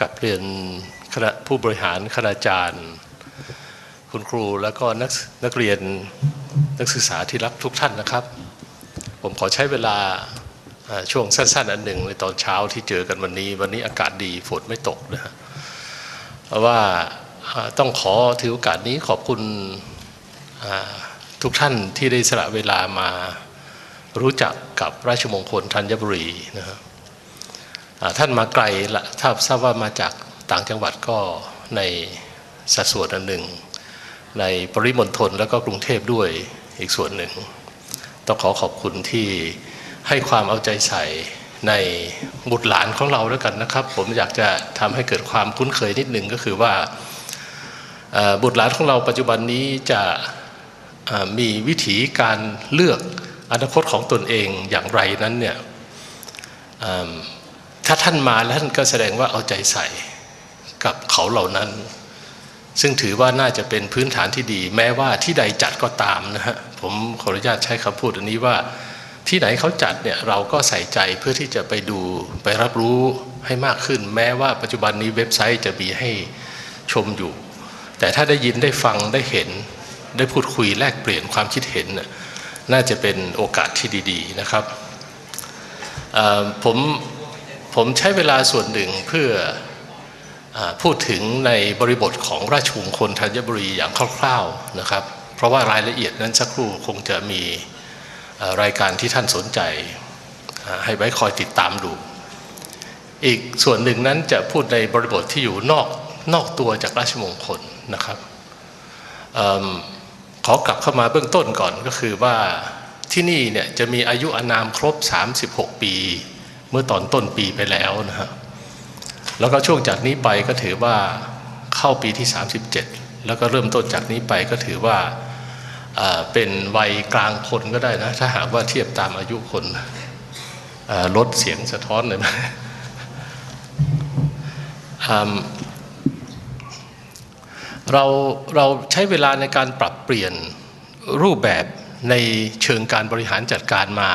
กับเรียนคณะผู้บริหารคณาจารย์ คุณครูแล้วก็นักนักเรียนนักศึกษาที่รักทุกท่านนะครับ ผมขอใช้เวลาช่วงสั้นๆ อันหนึ่งในตอนเช้าที่เจอกันวันนี้ วันนี้อากาศดีฝนไม่ตกนะฮะว่าต้องขอถือโอกาสนี้ขอบคุณทุกท่านที่ได้สละเวลามารู้จักกับราชมงคลธัญบุรีนะครับ ท่านมาไกลละถ้าทราบว่ามาจากต่างจังหวัดก็ในสัดส่วนอันหนึ่ง ในปริมณฑลแล้วก็กรุงเทพด้วยอีกส่วนหนึ่ง ต้องขอขอบคุณที่ให้ความเอาใจใส่ในบุตรหลานของเราแล้วกันนะครับ ผมอยากจะทำให้เกิดความคุ้นเคยนิดหนึ่งก็คือว่าบุตรหลานของเราปัจจุบันนี้จะมีวิถีการเลือกอนาคตของตนเองอย่างไรนั้นเนี่ย ถ้าท่านมาแล้วท่านก็แสดงว่าเอาใจใส่กับเขาเหล่านั้น ซึ่งถือว่าน่าจะเป็นพื้นฐานที่ดี แม้ว่าที่ใดจัดก็ตามนะฮะผมขออนุญาตใช้คำพูดอันนี้ว่าที่ไหนเขาจัดเนี่ยเราก็ใส่ใจเพื่อที่จะไปดูไปรับรู้ให้มากขึ้น แม้ว่าปัจจุบันนี้เว็บไซต์จะมีให้ชมอยู่ แต่ถ้าได้ยินได้ฟังได้เห็นได้พูดคุยแลกเปลี่ยนความคิดเห็น น่ะน่าจะเป็นโอกาสที่ดี ๆนะครับผม ผมใช้เวลาส่วนหนึ่งเพื่ออพูดถึงในบริบทของราชวงศ์คนธัญบุรีอย่างคร่าวๆนะครับ เพราะว่ารายละเอียดนั้นสักครู่คงจะมีรายการที่ท่านสนใจ ให้ไว้คอยติดตามดู อีกส่วนหนึ่งนั้นจะพูดในบริบทที่อยู่นอกนอกตัวจากราชมงคลนะครับอขอกลับเข้ามาเบื้องต้นก่อนก็คือว่าที่นี่เนี่ยจะมีอายุอานามครบ 36 ปี เมื่อตอนต้นปีไปแล้วนะฮะแล้วก็ช่วงจากนี้ไปก็ถือว่าเข้าปีที่ 37 แล้วก็เริ่มต้นจากนี้ไปก็ถือว่าเป็นวัยกลางคนก็ได้นะ ถ้าหากว่าเทียบตามอายุคนลดเสียงสะท้อนเลยนะเราเราใช้เวลาในการปรับเปลี่ยนรูปแบบในเชิงการบริหารจัดการมา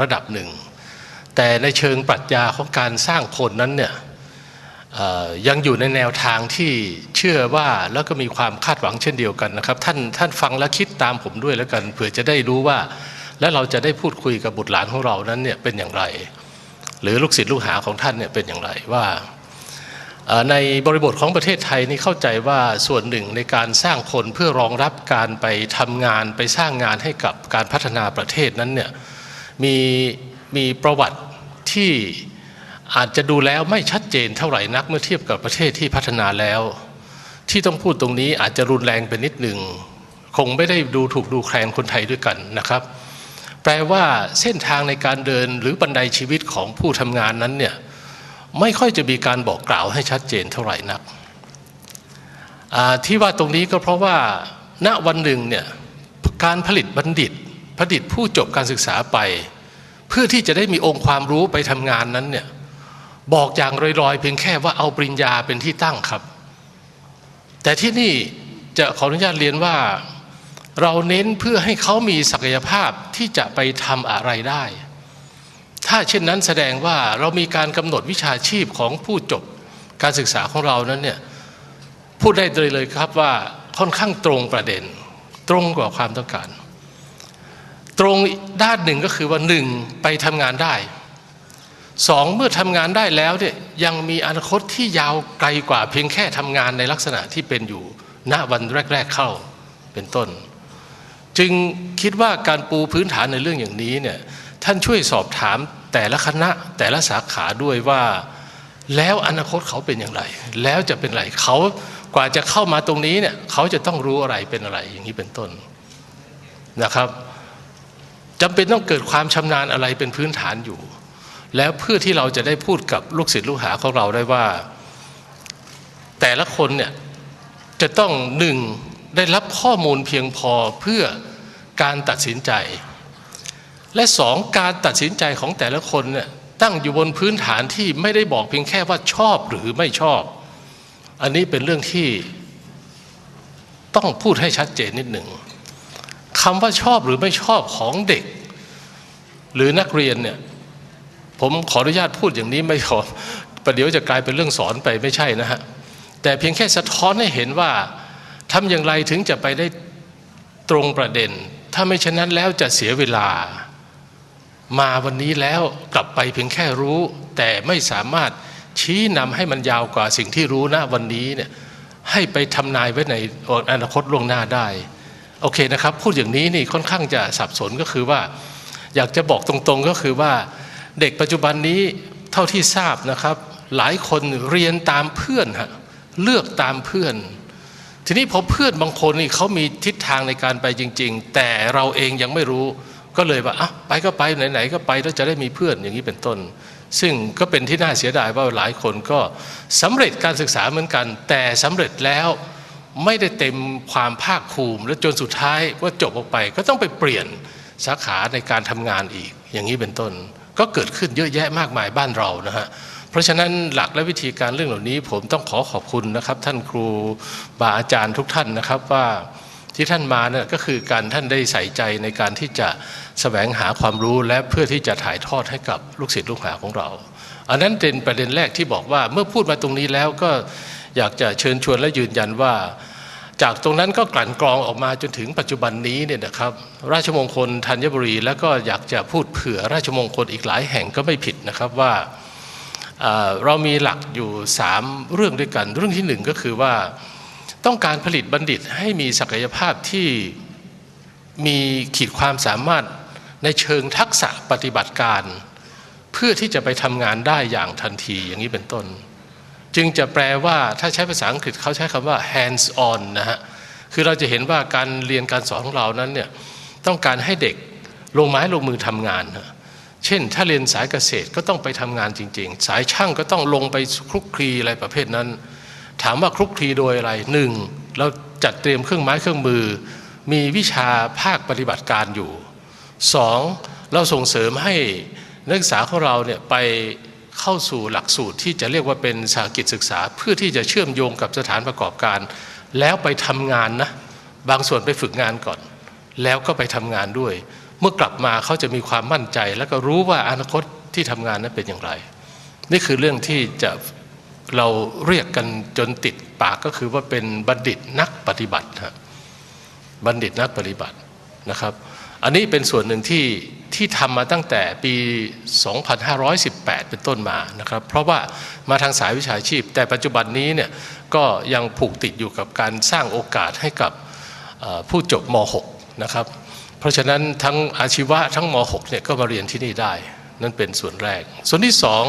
ระดับหนึ่ง แต่ในเชิงปรัชญาของการสร้างคนนั้นเนี่ยยังอยู่ในแนวทางที่เชื่อว่าแล้วก็มีความคาดหวังเช่นเดียวกันนะครับ ท่านท่านฟังและคิดตามผมด้วยแล้วกันเผื่อจะได้รู้ว่า และเราจะได้พูดคุยกับบุตรหลานของเรานั้นเนี่ยเป็นอย่างไร หรือลูกศิษย์ลูกหาของท่านเนี่ยเป็นอย่างไรว่าในบริบทของประเทศไทยนี่เข้าใจว่าส่วนหนึ่งในการสร้างคนเพื่อรองรับการไปทำงานไปสร้างงานให้กับการพัฒนาประเทศนั้นเนี่ยมีมีประวัติ ที่อาจจะดูแล้วไม่ชัดเจนเท่าไหร่นักเมื่อเทียบกับประเทศที่พัฒนาแล้ว ที่ต้องพูดตรงนี้อาจจะรุนแรงไปนิดหนึ่งคงไม่ได้ดูถูกดูแคลนคนไทยด้วยกันนะครับ แปลว่าเส้นทางในการเดินหรือบันไดชีวิตของผู้ทำงานนั้นเนี่ยไม่ค่อยจะมีการบอกกล่าวให้ชัดเจนเท่าไหร่นักที่ว่าตรงนี้ก็เพราะว่าณวันหนึ่งเนี่ยการผลิตบัณฑิตผลิตผู้จบการศึกษาไป เพื่อที่จะได้มีองค์ความรู้ไปทำงานนั้นเนี่ยบอกอย่างลอยๆ เพียงแค่ว่าเอาปริญญาเป็นที่ตั้งครับ แต่ที่นี่จะขออนุญาตเรียนว่าเราเน้นเพื่อให้เขามีศักยภาพที่จะไปทำอะไรได้ ถ้าเช่นนั้นแสดงว่าเรามีการกำหนดวิชาชีพของผู้จบการศึกษาของเรานั้นเนี่ยพูดได้เลยเลยครับว่าค่อนข้างตรงประเด็น ตรงกว่าความต้องการ ตรงด้านหนึ่งก็คือว่าหนึ่งไปทำงานได้สองเมื่อทำงานได้แล้วเนี่ยยังมีอนาคตที่ยาวไกลกว่าเพียงแค่ทำงานในลักษณะที่เป็นอยู่ณวันแรก ๆเข้าเป็นต้น จึงคิดว่าการปูพื้นฐานในเรื่องอย่างนี้เนี่ยท่านช่วยสอบถามแต่ละคณะแต่ละสาขาด้วยว่า แล้วอนาคตเขาเป็นอย่างไร แล้วจะเป็นไรเขากว่าจะเข้ามาตรงนี้เนี่ยเขาจะต้องรู้อะไรเป็นอะไรอย่างนี้เป็นต้นนะครับ จำเป็นต้องเกิดความชำนาญอะไรเป็นพื้นฐานอยู่ แล้วเพื่อที่เราจะได้พูดกับลูกศิษย์ลูกหาของเราได้ว่า แต่ละคนเนี่ยจะต้องหนึ่งได้รับข้อมูลเพียงพอเพื่อการตัดสินใจ และสองการตัดสินใจของแต่ละคนเนี่ยตั้งอยู่บนพื้นฐานที่ไม่ได้บอกเพียงแค่ว่าชอบหรือไม่ชอบ อันนี้เป็นเรื่องที่ต้องพูดให้ชัดเจนนิดหนึ่ง คำว่าชอบหรือไม่ชอบของเด็ก หรือนักเรียนเนี่ยผมขออนุญาตพูดอย่างนี้ไม่ขอประเดี๋ยวจะกลายเป็นเรื่องสอนไปไม่ใช่นะฮะแต่เพียงแค่สะท้อนให้เห็นว่าทำอย่างไรถึงจะไปได้ตรงประเด็น ถ้าไม่เช่นนั้นแล้วจะเสียเวลา มาวันนี้แล้วกลับไปเพียงแค่รู้ แต่ไม่สามารถชี้นำให้มันยาวกว่าสิ่งที่รู้ณวันนี้เนี่ยให้ไปทำนายไว้ในอนาคตล่วงหน้าได้ โอเคนะครับ พูดอย่างนี้นี่ค่อนข้างจะสับสนก็คือว่า อยากจะบอกตรงๆก็คือว่า เด็กปัจจุบันนี้เท่าที่ทราบนะครับ หลายคนเรียนตามเพื่อนฮะเลือกตามเพื่อน ทีนี้พอเพื่อนบางคนนี่เขามีทิศทางในการไปจริง ๆ แต่เราเองยังไม่รู้ก็เลยว่าอะไปก็ไปไหนๆก็ไปแล้วจะได้มีเพื่อนอย่างนี้เป็นต้น ซึ่งก็เป็นที่น่าเสียดายว่าหลายคนก็สำเร็จการศึกษาเหมือนกัน แต่สำเร็จแล้ว ไม่ได้เต็มความภาคภูมิ และจนสุดท้ายว่าจบออกไป ก็ต้องไปเปลี่ยนสาขาในการทำงานอีก อย่างนี้เป็นต้น ก็เกิดขึ้นเยอะแยะมากมายบ้านเรานะฮะเพราะฉะนั้นหลักและวิธีการเรื่องเหล่านี้ ผมต้องขอขอบคุณนะครับ ท่านครูบาอาจารย์ทุกท่านนะครับว่าที่ท่านมาเนี่ยก็คือการท่านได้ใส่ใจในการที่จะแสวงหาความรู้และเพื่อที่จะถ่ายทอดให้กับลูกศิษย์ลูกหาของเรา อันนั้นเป็นประเด็นแรกที่บอกว่าเมื่อพูดมาตรงนี้แล้วก็อยากจะเชิญชวนและยืนยันว่า จากตรงนั้นก็กลั่นกรองออกมาจนถึงปัจจุบันนี้เนี่ยนะครับ ราชมงคลธัญบุรี แล้วก็อยากจะพูดเผื่อราชมงคลอีกหลายแห่งก็ไม่ผิดนะครับว่าเรามีหลักอยู่ 3 เรื่องด้วยกัน เรื่องที่หนึ่งก็คือว่าต้องการผลิตบัณฑิตให้มีศักยภาพที่มีขีดความสามารถในเชิงทักษะปฏิบัติการ เพื่อที่จะไปทำงานได้อย่างทันทีอย่างนี้เป็นต้น จึงจะแปลว่าถ้าใช้ภาษาอังกฤษเขาใช้คำว่า hands on นะฮะคือเราจะเห็นว่าการเรียนการสอนของเรานั้นเนี่ยต้องการให้เด็กลงไม้ลงมือทำงานนะเช่น ถ้าเรียนสายเกษตรก็ต้องไปทำงานจริง ๆ สายช่างก็ต้องลงไปคลุกคลีอะไรประเภทนั้น ถามว่าคลุกคลีโดยอะไรหนึ่งเราจัดเตรียมเครื่องไม้เครื่องมือ มีวิชาภาคปฏิบัติการอยู่สองเราส่งเสริมให้นักศึกษาของเราเนี่ยไป เข้าสู่หลักสูตรที่จะเรียกว่าเป็นสากิจศึกษา เพื่อที่จะเชื่อมโยงกับสถานประกอบการ แล้วไปทำงานนะบางส่วนไปฝึกงานก่อน แล้วก็ไปทำงานด้วย เมื่อกลับมาเขาจะมีความมั่นใจ แล้วก็รู้ว่าอนาคตที่ทำงานนั้นเป็นอย่างไร นี่คือเรื่องที่จะเราเรียกกันจนติดปากก็คือว่าเป็นบัณฑิตนักปฏิบัติฮะบัณฑิตนักปฏิบัตินะครับ อันนี้เป็นส่วนหนึ่งที่ ที่ทำมาตั้งแต่ปี 2518 เป็นต้นมานะครับ เพราะว่ามาทางสายวิชาชีพ แต่ปัจจุบันนี้เนี่ยก็ยังผูกติดอยู่กับการสร้างโอกาสให้กับผู้จบม .6 นะครับ เพราะฉะนั้นทั้งอาชีวะทั้งม .6 เนี่ยก็มาเรียนที่นี่ได้ นั่นเป็นส่วนแรก ส่วนที่สอง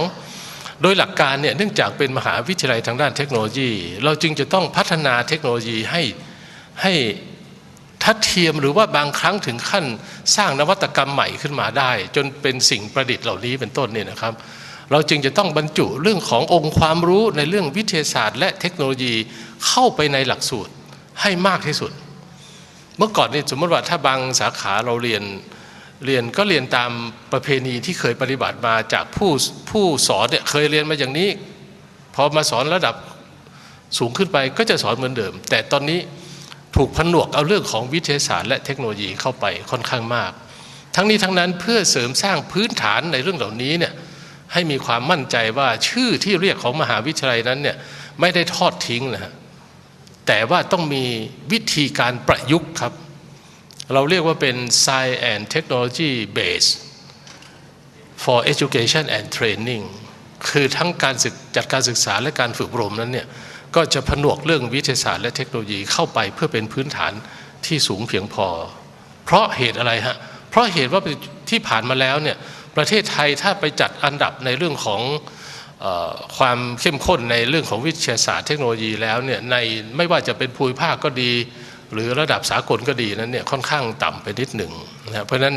โดยหลักการเนี่ยเนื่องจากเป็นมหาวิทยาลัยทางด้านเทคโนโลยี เราจึงจะต้องพัฒนาเทคโนโลยีให้ให้ ทัดเทียมหรือว่าบางครั้งถึงขั้นสร้างนวัตกรรมใหม่ขึ้นมาได้ จนเป็นสิ่งประดิษฐ์เหล่านี้เป็นต้นเนี่ยนะครับ เราจึงจะต้องบรรจุเรื่องขององค์ความรู้ในเรื่องวิทยาศาสตร์ และเทคโนโลยีเข้าไปในหลักสูตรให้มากที่สุด เมื่อก่อนนี่สมมติว่าถ้าบางสาขาเราเรียนเรียนก็เรียนตามประเพณีที่เคยปฏิบัติมาจากผู้ผู้สอนเนี่ยเคยเรียนมาอย่างนี้พอมาสอนระดับสูงขึ้นไปก็จะสอนเหมือนเดิม แต่ตอนนี้ ถูกผนวกเอาเรื่องของวิทยาศาสตร์และเทคโนโลยีเข้าไปค่อนข้างมาก ทั้งนี้ทั้งนั้นเพื่อเสริมสร้างพื้นฐานในเรื่องเหล่านี้เนี่ยให้มีความมั่นใจว่าชื่อที่เรียกของมหาวิทยาลัยนั้นเนี่ยไม่ได้ทอดทิ้งนะฮะแต่ว่าต้องมีวิธีการประยุกต์ครับ เราเรียกว่าเป็น Science and Technology Base for Education and Training คือทั้งการศึกจัดการศึกษาและการฝึกอบรมนั้นเนี่ย ก็จะผนวกเรื่องวิทยาศาสตร์และเทคโนโลยีเข้าไปเพื่อเป็นพื้นฐานที่สูงเพียงพอ เพราะเหตุอะไรฮะ เพราะเหตุว่าที่ผ่านมาแล้วเนี่ยประเทศไทยถ้าไปจัดอันดับในเรื่องของออความเข้มข้นในเรื่องของวิทยาศาสตร์เทคโนโลยีแล้วเนี่ยในไม่ว่าจะเป็นภูมิภาคก็ดี หรือระดับสากลก็ดีนั้นเนี่ยค่อนข้างต่ำไปนิดหนึ่งนะเพราะฉะนั้น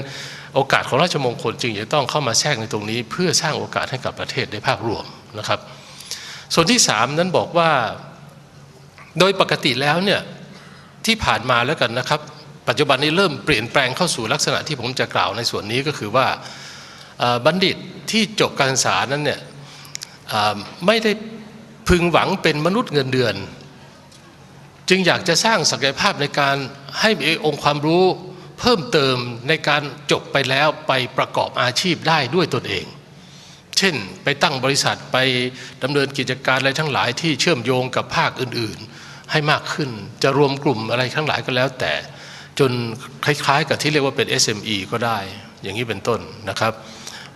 โอกาสของราชมงคลจึงจะต้องเข้ามาแทรกในตรงนี้ เพื่อสร้างโอกาสให้กับประเทศในภาพรวมนะครับ ส่วนที่สามนั้นบอกว่าโดยปกติแล้วเนี่ยที่ผ่านมาแล้วกันนะครับ ปัจจุบันนี้เริ่มเปลี่ยนแปลงเข้าสู่ลักษณะที่ผมจะกล่าวในส่วนนี้ก็คือว่าบัณฑิตที่จบการศึกษานั้นเนี่ยไม่ได้พึงหวังเป็นมนุษย์เงินเดือน จึงอยากจะสร้างศักยภาพในการให้มีองค์ความรู้เพิ่มเติมในการจบไปแล้วไปประกอบอาชีพได้ด้วยตนเอง เช่น ไปตั้งบริษัทไปดำเนินกิจการอะไรทั้งหลายที่เชื่อมโยงกับภาคอื่นๆ ให้มากขึ้นจะรวมกลุ่มอะไรทั้งหลายก็แล้วแต่ จนคล้ายๆ กับที่เรียกว่าเป็น SME ก็ได้ อย่างนี้เป็นต้นนะครับ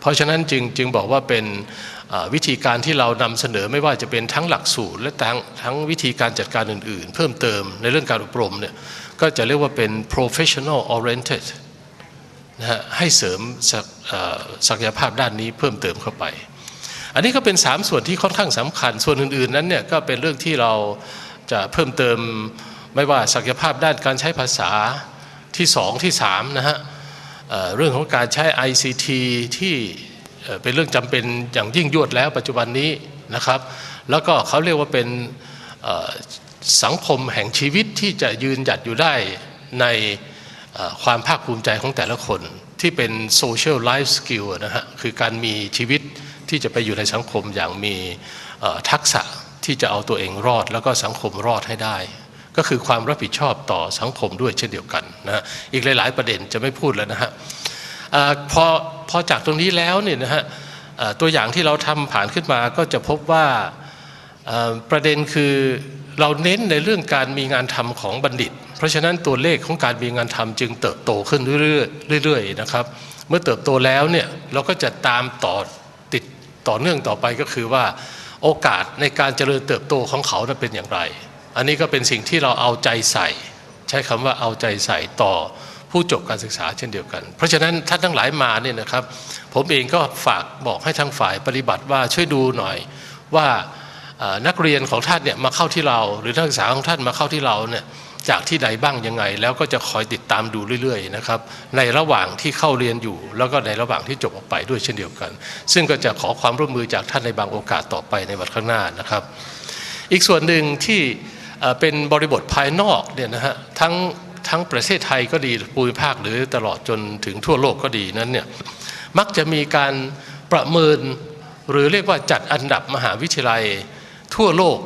เพราะฉะนั้นจึงจึงบอกว่าเป็นวิธีการที่เรานำเสนอไม่ว่าจะเป็นทั้งหลักสูตร และทั้งทั้งวิธีการจัดการอื่นๆ เพิ่มเติมในเรื่องการอบรมเนี่ยก็จะเรียกว่าเป็น professional oriented นะฮะให้เสริมศักยภาพด้านนี้เพิ่มเติมเข้าไป อันนี้ก็เป็น 3 ส่วนที่ค่อนข้างสำคัญ ส่วนอื่นๆนั้นเนี่ยก็เป็นเรื่องที่เราจะเพิ่มเติมไม่ว่าศักยภาพด้านการใช้ภาษาที่ 2 ที่3นะฮะเรื่องของการใช้ ICT ที่เป็นเรื่องจำเป็นอย่างยิ่งยวดแล้วปัจจุบันนี้นะครับ แล้วก็เขาเรียกว่าเป็นสังคมแห่งชีวิตที่จะยืนหยัดอยู่ได้ใน ความภาคภูมิใจของแต่ละคนที่เป็น social life skill นะฮะคือการมีชีวิตที่จะไปอยู่ในสังคมอย่างมีทักษะที่จะเอาตัวเองรอด แล้วก็สังคมรอดให้ได้ ก็คือความรับผิดชอบต่อสังคมด้วยเช่นเดียวกันนะอีกหลาย ๆ ประเด็นจะไม่พูดแล้วนะฮะพอพอจากตรงนี้แล้วเนี่ยนะฮะตัวอย่างที่เราทำผ่านขึ้นมาก็จะพบว่าประเด็นคือเราเน้นในเรื่องการมีงานทำของบัณฑิต เพราะฉะนั้นตัวเลขของการมีงานทำจึงเติบโตขึ้นเรื่อยๆนะครับ เมื่อเติบโตแล้วเนี่ยเราก็จะตามต่อติดต่อเนื่องต่อไปก็คือว่า โอกาสในการเจริญเติบโตของเขาเป็นอย่างไร อันนี้ก็เป็นสิ่งที่เราเอาใจใส่ ใช้คำว่าเอาใจใส่ต่อผู้จบการศึกษาเช่นเดียวกัน เพราะฉะนั้นท่านทั้งหลายมาเนี่ยนะครับ ผมเองก็ฝากบอกให้ทางฝ่ายปฏิบัติว่าช่วยดูหน่อยว่านักเรียนของท่านเนี่ยมาเข้าที่เรา หรือนักศึกษาของท่านมาเข้าที่เราเนี่ย จากที่ใดบ้างยังไง แล้วก็จะคอยติดตามดูเรื่อยๆนะครับในระหว่างที่เข้าเรียนอยู่ แล้วก็ในระหว่างที่จบออกไปด้วยเช่นเดียวกัน ซึ่งก็จะขอความร่วมมือจากท่านในบางโอกาสต่อไปในวันข้างหน้านะครับ อีกส่วนหนึ่งที่เป็นบริบทภายนอกเนี่ยนะฮะทั้งทั้งประเทศไทยก็ดีภูมิภาคหรือตลอดจนถึงทั่วโลกก็ดีนั้นเนี่ยมักจะมีการประเมินหรือเรียกว่าจัดอันดับมหาวิทยาลัยทั่วโลก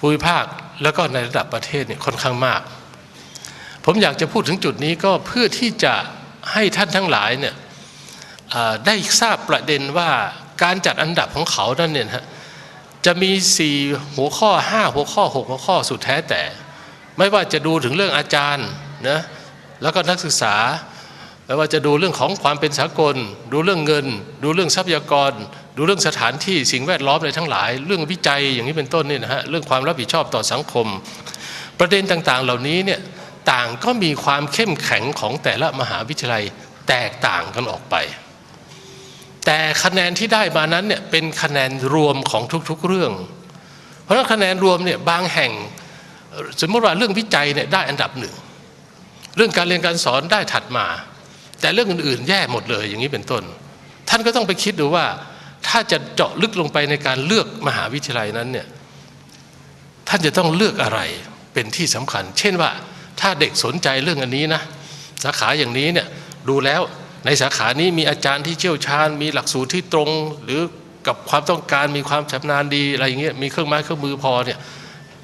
ภูมิภาค แล้วก็ในระดับประเทศเนี่ยค่อนข้างมาก ผมอยากจะพูดถึงจุดนี้ก็เพื่อที่จะให้ท่านทั้งหลายเนี่ยได้ทราบประเด็นว่าการจัดอันดับของเขานั่นเนี่ยฮะจะมี 4 หัวข้อ 5 หัวข้อ 6 หัวข้อสุดแท้แต่ ไม่ว่าจะดูถึงเรื่องอาจารย์นะแล้วก็นักศึกษาไม่ว่าจะดูเรื่องของความเป็นสากล ดูเรื่องเงิน ดูเรื่องทรัพยากร ดูเรื่องสถานที่สิ่งแวดล้อมอะไรทั้งหลาย เรื่องวิจัยอย่างนี้เป็นต้นนี่นะฮะเรื่องความรับผิดชอบต่อสังคม ประเด็นต่างๆ เหล่านี้เนี่ยต่างก็มีความเข้มแข็งของแต่ละมหาวิทยาลัยแตกต่างกันออกไป แต่คะแนนที่ได้มานั้นเนี่ยเป็นคะแนนรวมของทุกๆเรื่อง เพราะฉะนั้นคะแนนรวมเนี่ยบางแห่งสมมติว่าเรื่องวิจัยเนี่ยได้อันดับหนึ่งเรื่องการเรียนการสอนได้ถัดมา แต่เรื่องอื่นๆแย่หมดเลยอย่างนี้เป็นต้น ท่านก็ต้องไปคิดดูว่า ถ้าจะเจาะลึกลงไปในการเลือกมหาวิทยาลัยนั้นเนี่ยท่านจะต้องเลือกอะไรเป็นที่สำคัญ เช่นว่าถ้าเด็กสนใจเรื่องอันนี้นะสาขาอย่างนี้เนี่ยดูแล้วในสาขานี้มีอาจารย์ที่เชี่ยวชาญ มีหลักสูตรที่ตรง หรือกับความต้องการมีความชำนาญดีอะไรอย่างเงี้ยมีเครื่องไม้เครื่องมือพอเนี่ย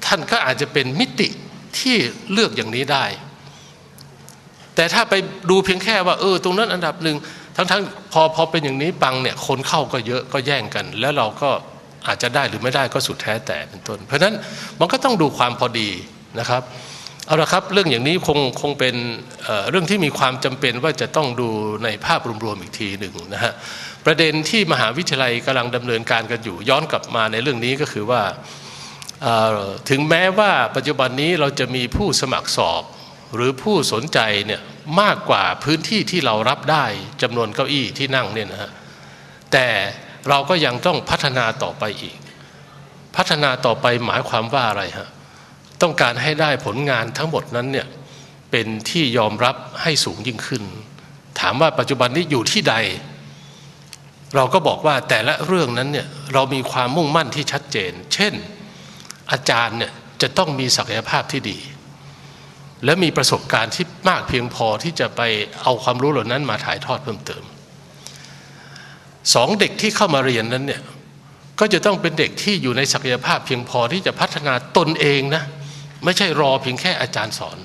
ท่านก็อาจจะเป็นมิติที่เลือกอย่างนี้ได้ แต่ถ้าไปดูเพียงแค่ว่าเออตรงนั้นอันดับหนึ่ง ทั้งๆพอพอเป็นอย่างนี้ปังเนี่ยคนเข้าก็เยอะก็แย่งกัน แล้วเราก็อาจจะได้หรือไม่ได้ก็สุดแท้แต่เป็นต้น เพราะฉะนั้นมันก็ต้องดูความพอดีนะครับเอาละครับเรื่องอย่างนี้คงคงเป็นเเรื่องที่มีความจำเป็นว่าจะต้องดูในภาพรวมๆอีกทีหนึ่งนะฮะประเด็นที่มหาวิทยาลัยกำลังดำเนินการกันอยู่ ย้อนกลับมาในเรื่องนี้ก็คือว่าถึงแม้ว่าปัจจุบันนี้เราจะมีผู้สมัครสอบ หรือผู้สนใจเนี่ยมากกว่าพื้นที่ที่เรารับได้จำนวนเก้าอี้ที่นั่งเนี่ยนะฮะแต่เราก็ยังต้องพัฒนาต่อไปอีก พัฒนาต่อไปหมายความว่าอะไรฮะต้องการให้ได้ผลงานทั้งหมดนั้นเนี่ยเป็นที่ยอมรับให้สูงยิ่งขึ้น ถามว่าปัจจุบันนี้อยู่ที่ใด เราก็บอกว่าแต่ละเรื่องนั้นเนี่ยเรามีความมุ่งมั่นที่ชัดเจน เช่น อาจารย์เนี่ยจะต้องมีศักยภาพที่ดี และมีประสบการณ์ที่มากเพียงพอที่จะไปเอาความรู้เหล่านั้นมาถ่ายทอดเพิ่มเติมสองเด็กที่เข้ามาเรียนนั้นเนี่ยก็จะต้องเป็นเด็กที่อยู่ในศักยภาพเพียงพอที่จะพัฒนาตนเองนะไม่ใช่รอเพียงแค่อาจารย์สอน